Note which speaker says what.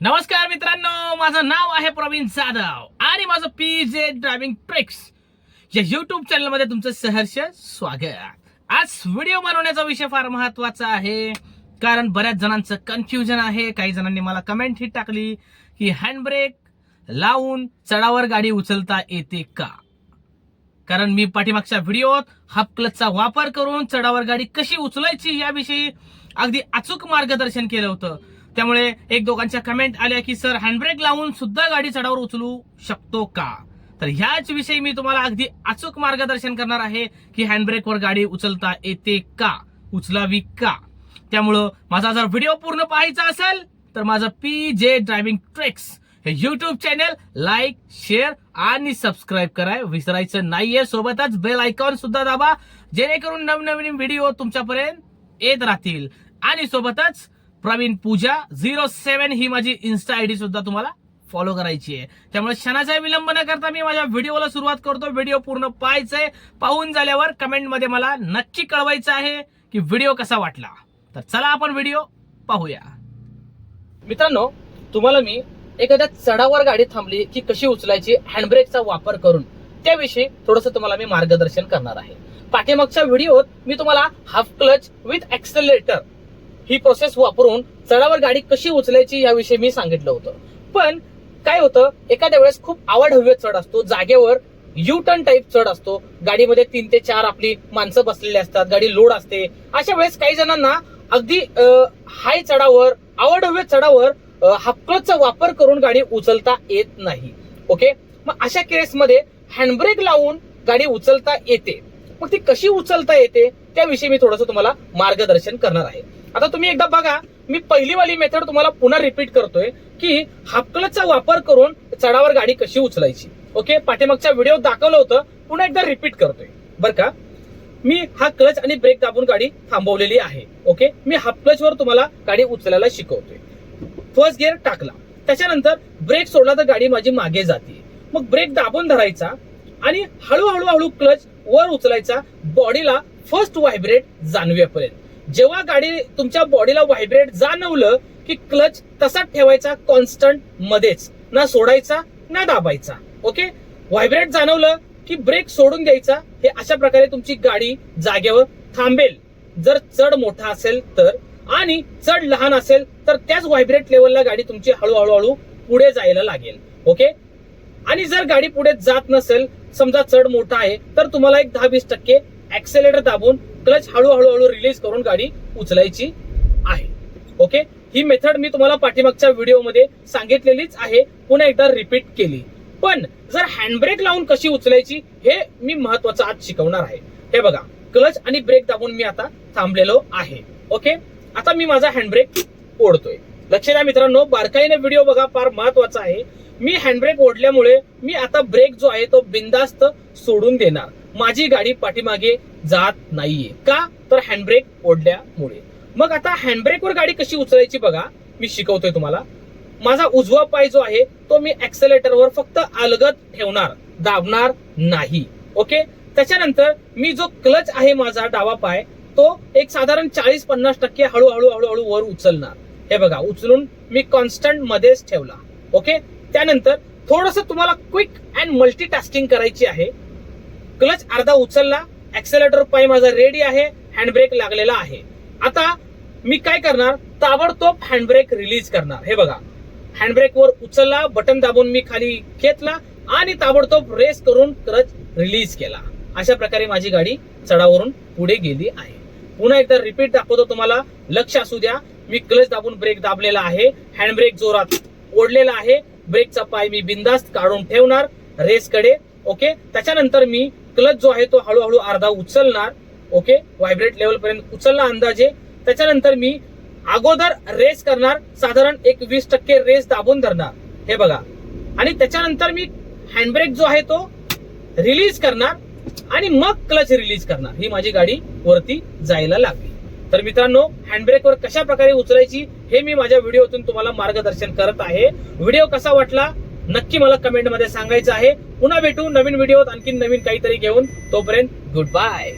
Speaker 1: नमस्कार मित्रांनो माझं नाव आहे प्रवीण जाधव आणि माझं पी जे ड्रायव्हिंग ट्रिक्स या युट्यूब चॅनलमध्ये तुमचं सहर्ष स्वागत. आज व्हिडिओ बनवण्याचा विषय फार महत्त्वाचा आहे कारण बऱ्याच जणांचं कन्फ्युजन आहे. काही जणांनी मला कमेंट ही टाकली की हँडब्रेक लावून चढावर गाडी उचलता येते का? कारण मी पाठीमागच्या व्हिडिओत हाफ क्लचचा वापर करून चढावर गाडी कशी उचलायची याविषयी अगदी अचूक मार्गदर्शन केलं होतं. त्यामुळे एक दोघांच्या कमेंट आल्या की सर हँडब्रेक लावून सुद्धा गाडी चढावर उचलू शकतो का? तर ह्याच विषयी मी तुम्हाला अगदी अचूक मार्गदर्शन करणार आहे की हँडब्रेकवर गाडी उचलता येते का? उचलावी का? त्यामुळं माझा जर व्हिडिओ पूर्ण पाहायचा असेल तर माझं पी जे ड्रायव्हिंग ट्रिक्स हे युट्यूब चॅनल लाईक शेअर आणि सबस्क्राईब कराय विसरायचं नाहीये. सोबतच बेल आयकॉन सुद्धा दाबा जेणेकरून नवनवीन व्हिडिओ तुमच्यापर्यंत येत राहतील. आणि सोबतच प्रवीण पूजा झिरो सेव्हन ही माझी इन्स्टा आयडी सुद्धा तुम्हाला फॉलो करायची आहे. त्यामुळे क्षणाचा विलंब न करता मी माझ्या व्हिडिओला सुरुवात करतो. व्हिडिओ पूर्ण पाहायचंय. पाहून झाल्यावर कमेंटमध्ये मला नक्की कळवायचं आहे की व्हिडिओ कसा वाटला. तर चला आपण व्हिडिओ पाहूया. मित्रांनो तुम्हाला मी एखाद्या चढावर गाडी थांबली की कशी उचलायची हँडब्रेकचा वापर करून त्याविषयी थोडस तुम्हाला मी मार्गदर्शन करणार आहे. पाठीमागच्या व्हिडिओत मी तुम्हाला हाफ क्लच विथ एक्सेलरेटर ही प्रोसेस वापरून चढावर गाडी कशी उचलायची याविषयी मी सांगितलं होतं. पण काय होतं एखाद्या वेळेस खूप आवड चढ असतो जागेवर यू टर्न टाईप चढ असतो. गाडीमध्ये तीन ते चार आपली माणसं बसलेली असतात गाडी लोड असते. अशा वेळेस काही जणांना अगदी हाय चढावर आवड चढावर हक्कचा वापर करून गाडी उचलता येत नाही. ओके मग अशा केसमध्ये हँडब्रेक लावून गाडी उचलता येते. मग ती कशी उचलता येते त्याविषयी मी थोडंसं तुम्हाला मार्गदर्शन करणार आहे. आता तुम्ही एकदा बघा मी पहिली वाली मेथड तुम्हाला पुन्हा रिपीट करतोय की हापकलचा वापर करून चढावर गाडी कशी उचलायची. ओके पाठीमागच्या व्हिडिओ दाखवलं होतं पुन्हा एकदा रिपीट करतोय. बरं का? मी हा क्लच आणि ब्रेक दाबून गाडी थांबवलेली आहे. ओके मी हाफ क्लच वर तुम्हाला गाडी उचलायला शिकवतोय. फर्स्ट गिअर टाकला. त्याच्यानंतर ब्रेक सोडला तर गाडी माझी मागे जाते. मग ब्रेक दाबून धरायचा आणि हळूहळू हळू क्लच वर उचलायचा. बॉडीला फर्स्ट व्हायब्रेट जाणवेपर्यंत. जेव्हा गाडी तुमच्या बॉडीला व्हायब्रेट जाणवलं की क्लच तसाच ठेवायचा कॉन्स्टंट मध्येच. ना सोडायचा ना दाबायचा. ओके व्हायब्रेट जाणवलं की ब्रेक सोडून द्यायचा हे अशा प्रकारे तुमची गाडी जागेवर थांबेल. जर चढ मोठा असेल तर आणि चढ लहान असेल तर त्याच व्हायब्रेट लेवलला गाडी तुमची हळूहळू हळू पुढे जायला लागेल. ओके आणि जर गाडी पुढे जात नसेल समजा चढ मोठा आहे तर तुम्हाला एक दहा वीस टक्के ऍक्सेलेटर दाबून क्लच हळूहळू हळू रिलीज करून गाडी उचलायची आहे. ओके ही मेथड मी तुम्हाला पाठीमागच्या व्हिडिओमध्ये सांगितलेलीच आहे. पुन्हा एकदा रिपीट केली. पण जर हँडब्रेक लावून कशी उचलायची हे मी महत्वाचं आज शिकवणार आहे. हे बघा क्लच आणि ब्रेक दाबून मी आता थांबलेलो आहे. ओके आता मी माझा हँडब्रेक ओढतोय. लक्ष द्या मित्रांनो बारकाईने व्हिडिओ बघा फार महत्त्वाचा आहे. मी हँडब्रेक ओढल्यामुळे मी आता ब्रेक जो आहे तो बिंदास्त सोडून देणार. माझी गाडी पाठीमागे जात नाहीये. का? तर हँडब्रेक ओढल्यामुळे. मग आता हँडब्रेकवर गाडी कशी उचलायची बघा. मी शिकवतोय तुम्हाला. माझा उजवा पाय जो आहे तो मी ऍक्सेलेटरवर फक्त अलगद ठेवणार दाबणार नाही. ओके? त्याच्यानंतर मी जो क्लच आहे माझा डावा पाय तो एक साधारण चाळीस पन्नास टक्के हळूहळू हळूहळू वर उचलणार. हे बघा उचलून मी कॉन्स्टंट मध्येच ठेवला. ओके? त्यानंतर थोडस तुम्हाला क्विक अँड मल्टीटास्किंग करायची आहे. क्लच अर्धा उचलला ऍक्सेलेटर पाय माझा रेडी आहे हँडब्रेक लागलेला आहे. आता मी काय करणार? ताबडतोब हँडब्रेक रिलीज करणार. हे बघा. हँडब्रेक वर उचलला बटन दाबून मी खाली घेतला आणि ताबडतोब रेस करून क्लच रिलीज केला. अशा प्रकारे माझी गाडी चढावरून पुढे गेली आहे. पुन्हा एकदा रिपीट दाखवतो तुम्हाला. लक्ष असू द्या. मी क्लच दाबून ब्रेक दाबलेला आहे. हँडब्रेक जोरात ओढलेला आहे. ब्रेकचा पाय मी बिंदास्त काढून ठेवणार. रेसकडे ओके त्याच्यानंतर मी क्लच जो आहे तो हळूहळू अर्धा उचलणार ओके व्हायब्रेट लेवल पर्यंत उचलला अंदाजे. त्याच्यानंतर मी अगोदर रेस करणार साधारण एक वीस टक्के रेस दाबून धरणार. हे बघा. आणि त्याच्यानंतर मी हँडब्रेक जो आहे तो रिलीज करणार आणि मग क्लच रिलीज करणार. ही माझी गाडी वरती जायला लागली. तर मित्रांनो हँडब्रेकवर कशा प्रकारे उचलायची हे मी माझ्या व्हिडिओतून तुम्हाला मार्गदर्शन करत आहे. व्हिडिओ कसा वाटला? नक्की मला कमेंटमध्ये सांगायचं आहे. पुन्हा भेटू नवीन व्हिडिओत आणखी नवीन काहीतरी घेऊन. तोपर्यंत गुड बाय